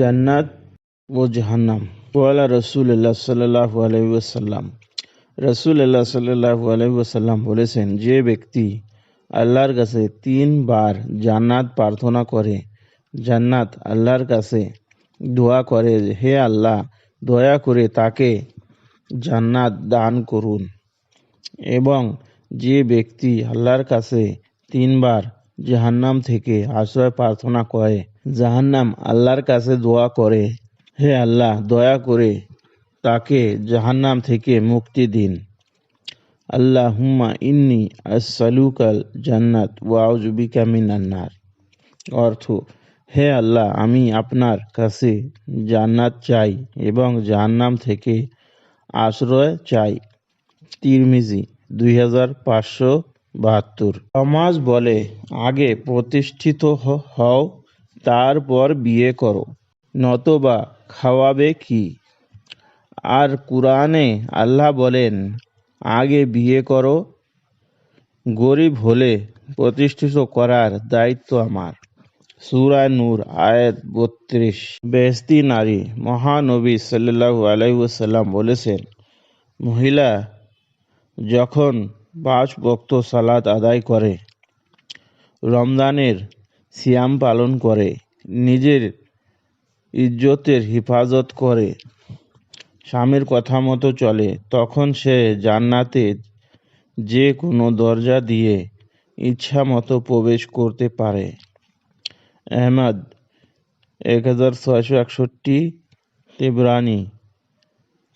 জান্নাত ও জাহান্নাম। ওয়ালা রসুল্লাহ সাল্লাহ আলহিউসাল্লাম রসুল্লাহ সাল্লাহ আলহিউসাল্লাম বলেছেন, যে ব্যক্তি আল্লাহর কাছে তিনবার জান্নাত প্রার্থনা করে, জান্নাত আল্লাহর কাছে দোয়া করে হে আল্লাহ, দয়া করে তাকে জান্নাত দান করুন। এবং যে ব্যক্তি আল্লাহর কাছে তিনবার জাহান্নাম থেকে আশ্রয় প্রার্থনা করে জাহান্নাম আল্লাহর কাছে দোয়া করে। হে আল্লাহ, দয়া করে তাকে জাহান্নাম থেকে মুক্তি দিন। আল্লাহ হুম্মা ইন্নি আসালুকাল জান্নাত ওয়াউজুবিকা মিনান্নার অর্থ, হে আল্লাহ, আমি আপনার কাছে জান্নাত চাই এবং জাহান্নাম থেকে আশ্রয় চাই। তিরমিজি দুই হাজার পাঁচশো বাহাত্তর। সমাজ বলে আগে প্রতিষ্ঠিত হও তারপর বিয়ে করো, নতবা খাওয়াবে কি? আর কুরআনে আল্লাহ বলেন, আগে বিয়ে করো, গরিব হলে প্রতিষ্ঠিত করার দায়িত্ব আমার। সুরা নূর, আয়াত বত্রিশ। বেহস্তি নারী, মহানবী সাল্লাল্লাহু আলাইহি ওয়াসাল্লাম বলেছেন, মহিলা যখন পাঁচ বক্ত সালাত আদায় করে, রমজানের সিয়াম পালন করে, নিজের ইজ্জতের হেফাজত করে। স্বামীর কথা মতো চলে। তখন সে জান্নাতে যে কোনো দরজা দিয়ে ইচ্ছা মতো প্রবেশ করতে পারে। আহমদ এক হাজার ছয়শো একষট্টি, তেবরানি,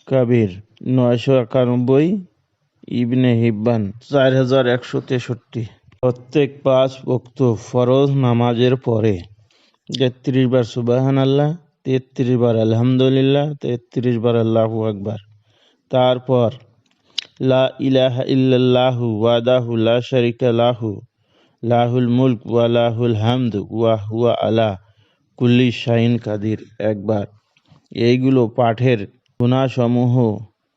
কাবির, নয়শো একানব্বই, ইবনে হিব্বান, চার হাজার একশো তেষট্টি। প্রত্যেক পাঁচ বক্ত ফরজ নামাজের পরে তেত্রিশ বার সুবাহান আল্লাহ তেত্রিশ বার আলহামদুলিল্লাহ, তেত্রিশ বার আল্লাহ আকবার। তারপর লা ইলাহা ইল্লাল্লাহু ওয়াদাহু লা শারিকা লাহু, লাহুল মুলক ওয়া লাহুল হামদ ওয়া হুয়া আলা কুল্লি শাইন কাদির। একবার এইগুলো পাঠের গুণাসমূহ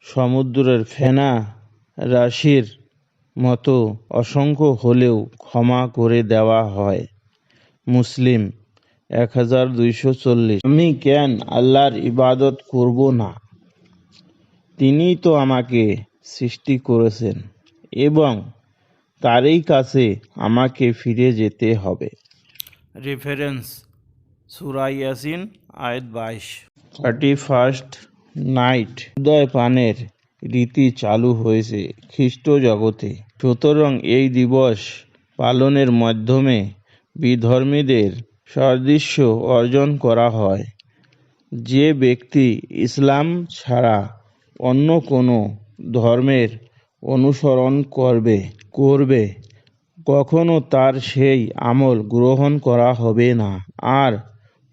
সমুদ্রের ফেনা রাশির মতো অসংখ্য হলেও ক্ষমা করে দেওয়া হয়। মুসলিম এক হাজার দুইশো চল্লিশ। আমি কেন আল্লাহর ইবাদত করব না? তিনিই তো আমাকে সৃষ্টি করেছেন এবং তারই কাছে আমাকে ফিরে যেতে হবে। রেফারেন্স সুরা ইয়াসিন আয়াত বাইশ। থার্টি ফার্স্ট নাইট উদয় পানের রীতি চালু হয়েছে খ্রিস্ট জগতে। সুতরাং এই দিবস পালনের মাধ্যমে বিধর্মীদের সদৃশ্য অর্জন করা হয়। যে ব্যক্তি ইসলাম ছাড়া অন্য কোনো ধর্মের অনুসরণ করবে করবে, কখনো তার সেই আমল গ্রহণ করা হবে না। আর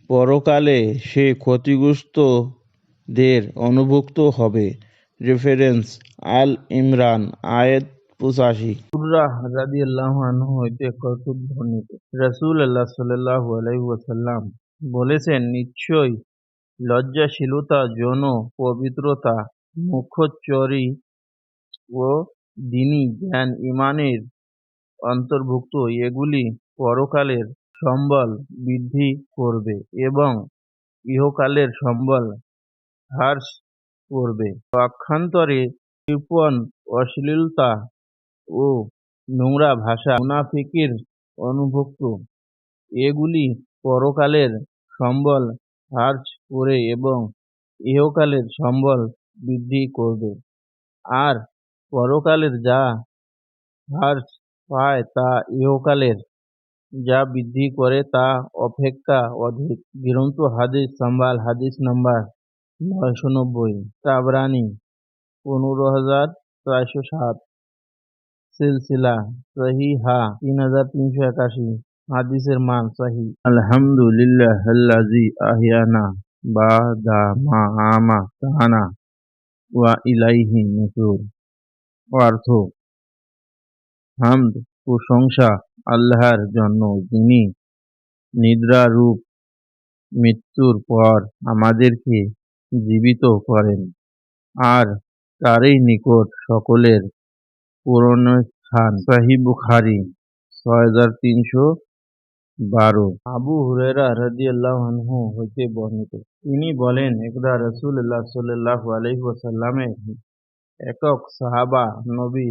পরকালে সে ক্ষতিগ্রস্তদের অনুভুক্ত হবে। রেফারেন্স আল ইমরান আয়াত পঁচাশি কুর্রাহ রাদিয়াল্লাহু আনহু হইতে কৌতুক বর্ণিত রাসূল আল্লাহ সাল্লাল্লাহু আলাইহি ওয়াসাল্লাম বলেছেন, নিশ্চয়ই লজ্জাশীলতা, যৌন পবিত্রতা, মুখচরি ও দিনী জ্ঞান ইমানের অন্তর্ভুক্ত, এগুলি পরকালের সম্বল বৃদ্ধি করবে এবং ইহকালের সম্বল হ্রাস করবে। পক্ষান্তরে কৃপণ, অশ্লীলতা ও নোংরা ভাষা মুনাফিকের অনুভুক্ত এগুলি পরকালের সম্বল হ্রাস করে এবং ইহকালের সম্বল বৃদ্ধি করবে। আর পরকালের যা হ্রাস পায় তা ইহকালের যা বৃদ্ধি করে তা অপেক্ষা অধিক। গ্রন্থ, হাদিস সম্বাল হাদিস নাম্বার নয়শো নব্বই। তাবরানি, পনেরো হাজার চারশো সাত। সিলসিলা সহিহা তিন হাজার তিনশো একাশি। হাদিসের মান সহি। আলহামদুলিল্লাহ আল্লাজি আহিয়ানা বাদা মা আমা তাহানা ওয়া ইলাইহি নুশুর অর্থ, হামদ, প্রশংসা, আল্লাহর জন্য যিনি নিদ্রারূপ মৃত্যুর পর আমাদেরকে জীবিত করেন। আর তারই নিকট সকলের পুরনো স্থান। সাহি বুখারি, ছয় হাজার তিনশো বারো। আবু হুরেরা রাদিয়াল্লাহু আনহু হইতে বর্ণিত। তিনি বলেন, একদা রাসূলুল্লাহ সাল্লাল্লাহু আলাইহি ওয়াসাল্লামের একক সাহাবা নবী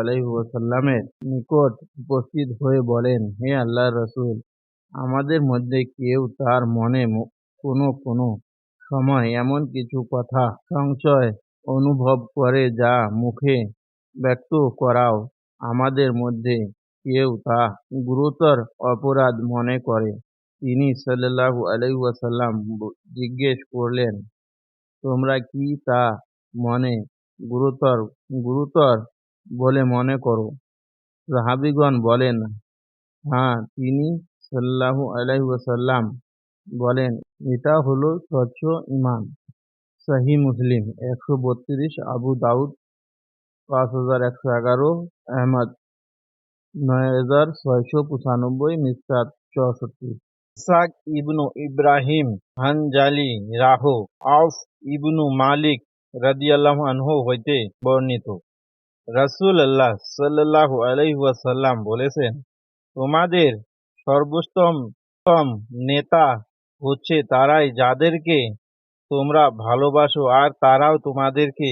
আলাইহি ওয়াসাল্লামের নিকট উপস্থিত হয়ে বলেন, হে আল্লাহর রাসূল, আমাদের মধ্যে কেউ তার মনে কোনো কোনো সময় এমন কিছু কথা সংশয় অনুভব করে যা মুখে ব্যক্ত করাও আমাদের মধ্যে কেউ তা গুরুতর অপরাধ মনে করে। তিনি ওয়াসাল্লাম ব- জিজ্ঞেস করলেন, তোমরা কি তা মনে গুরুতর গুরুতর বলে মনে করো? সাহাবিগণ বলেন হ্যাঁ তিনি সাল্লাল্লাহু আলাইহি ওয়াসাল্লাম বলেন এটা হলো স্বচ্ছ ইমান। সহি মুসলিম, একশো বত্রিশ, আবু দাউদ, পাঁচ হাজার একশো এগারো, আহমদ, নয় হাজার ছয়শো পঁচানব্বই মিসকাত চৌষট্টি। ইসাক ইবনু ইব্রাহিম হানজালি রাহু, আউফ ইবনু মালিক রাদিয়াল্লাহু আনহু হইতে বর্ণিত। রাসূল আল্লাহ সাল্লাল্লাহু আলাইহি ওয়াসাল্লাম বলেছেন, তোমাদের সর্বোত্তম নেতা হচ্ছে তারাই যাদেরকে তোমরা ভালোবাসো আর তারাও তোমাদেরকে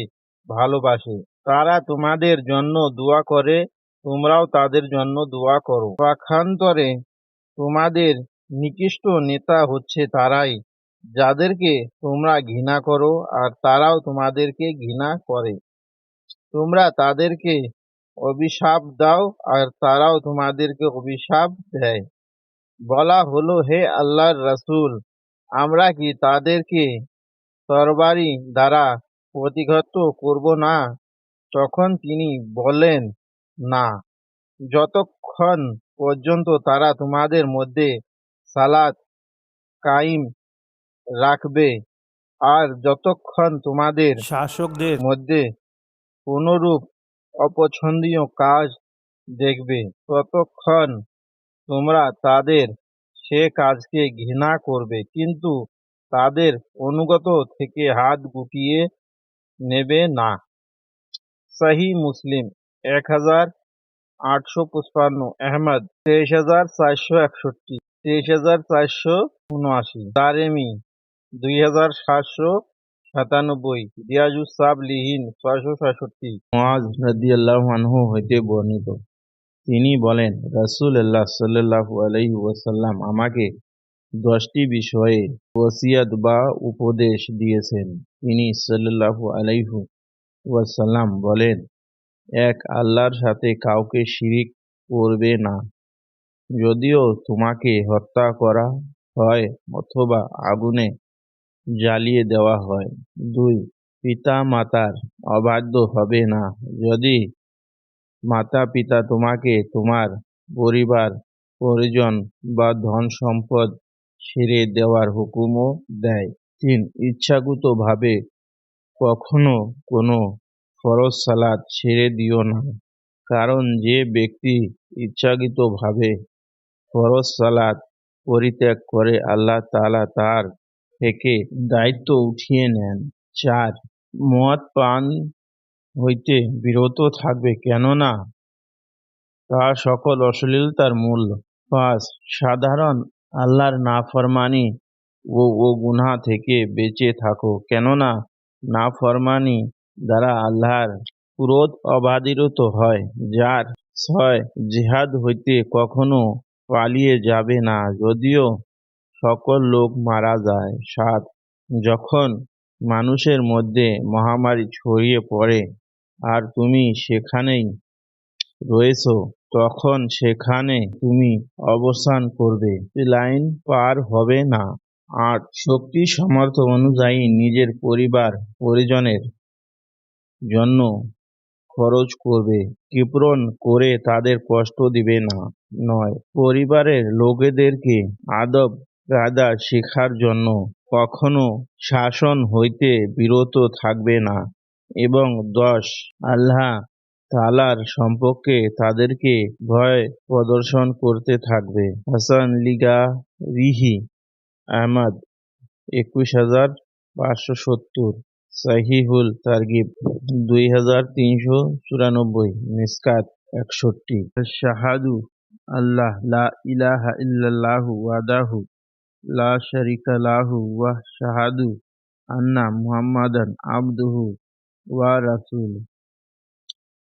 ভালোবাসে। তারা তোমাদের জন্য দোয়া করে, তোমরাও তাদের জন্য দোয়া করো। পক্ষান্তরে তোমাদের নিকৃষ্ট নেতা হচ্ছে তারাই, যাদেরকে তোমরা ঘৃণা করো আর তারাও তোমাদেরকে ঘৃণা করে। তোমরা তাদেরকে অভিশাপ দাও আর তারাও তোমাদেরকে অভিশাপ দেয়। বলা হলো হে আল্লাহর রাসূল আমরা কি তাদেরকে তরবারি দ্বারা প্রতিহত করব না? তখন তিনি বলেন না যতক্ষণ পর্যন্ত তারা তোমাদের মধ্যে সালাত কায়েম রাখবে আর যতক্ষণ তোমাদের শাসকদের মধ্যে কোনরূপ অপছন্দীয় কাজ দেখবে ততক্ষণ তোমরা তাদের সে কাজকে ঘৃণা করবে, কিন্তু তাদের অনুগত থেকে হাত গুটিয়ে নেবে না। সহি মুসলিম এক হাজার আটশো পঁচপান্ন, আহমদ তেইশ হাজার চারশো একষট্টি, তেইশ হাজার চারশো উনআশি, দারেমি দুই হাজার সাতশো সাতানব্বই রিয়াজুস সাব লিহিন ছয়শো ছয়ষট্টি মুআজ রাদিয়াল্লাহু আনহু হইতে বর্ণিত। তিনি বলেন, রাসূলুল্লাহ সাল্লাল্লাহু আলাইহি ওয়াসাল্লাম আমাকে দশটি বিষয়ে ওসিয়ত বা উপদেশ দিয়েছেন। তিনি সাল্লাল্লাহু আলাইহু ওয়াসাল্লাম বলেন, এক আল্লাহর সাথে কাউকে শিরিক করবে না। যদিও তোমাকে হত্যা করা হয় অথবা আগুনে জ্বালিয়ে দেওয়া হয়। দুই পিতা মাতার অবাধ্য হবে না। যদি মাতা পিতা তোমাকে, তোমার পরিবার, পরিজন বা ধন সম্পদ ছেড়ে দেওয়ার হুকুমও দেয়। তিন, ইচ্ছাকৃতভাবে কখনো কোনো ফরজ সালাত ছেড়ে দিও না। কারণ যে ব্যক্তি ইচ্ছাকৃতভাবে ফরজ সালাত পরিত্যাগ করে, আল্লাহ তাআলা তার থেকে দায়িত্ব উঠিয়ে নেন। চার, মদ, পান হইতে বিরত থাকবে কেননা তা সকল অশ্লীলতার মূল পাঁচ সাধারণ আল্লাহর নাফরমানি ও ও গুনাহ থেকে বেঁচে থাকো। কেননা নাফরমানি দ্বারা আল্লাহর ক্রোধ অবাধিত হয়, যার ছয় জিহাদ হইতে কখনো পালিয়ে যাবে না, যদিও সকল লোক মারা যায়। সাত, যখন মানুষের মধ্যে মহামারী ছড়িয়ে পড়ে আর তুমি সেখানেই রয়েছো, তখন সেখানে তুমি অবস্থান করবে। লাইন পার হবে না। আট শক্তি সামর্থ্য অনুযায়ী নিজের পরিবার, পরিজনের জন্য খরচ করবে। কৃপণ করে তাদের কষ্ট দিবে না, নয়। পরিবারের লোকেদেরকে আদব কায়দা শেখার জন্য কখনো শাসন হইতে বিরত থাকবে না। এবং দশ। আল্লাহ তালার সম্পর্কে তাদেরকে ভয় প্রদর্শন করতে থাকবে। হাসান লিগা রিহি আহমদ, একুশ হাজার পাঁচশো সত্তর। সাহিহুল তারগিব, দুই হাজার তিনশো চুরানব্বই। মিসকাত, একষট্টি। শাহাদু, আল্লাহ, লা ইলাহা ইল্লাল্লাহু ওয়াহদাহু, লা শারিকা লাহু ওয়া শাহাদু, আন্না মুহাম্মাদান আবদুহু। ওয়া রাসূল।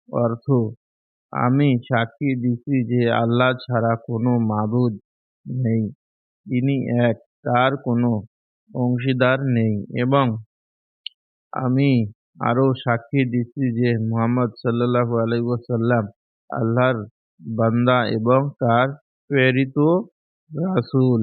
অর্থ, আমি সাক্ষী দিচ্ছি যে আল্লাহ ছাড়া কোনো মাবুদ নেই। তিনি এক, তার কোনো অংশীদার নেই এবং আমি আরও সাক্ষী দিচ্ছি যে মোহাম্মদ সাল্লাল্লাহু আলাইহি ওয়াসাল্লাম আল্লাহর বান্দা এবং তার প্রেরিত রাসূল।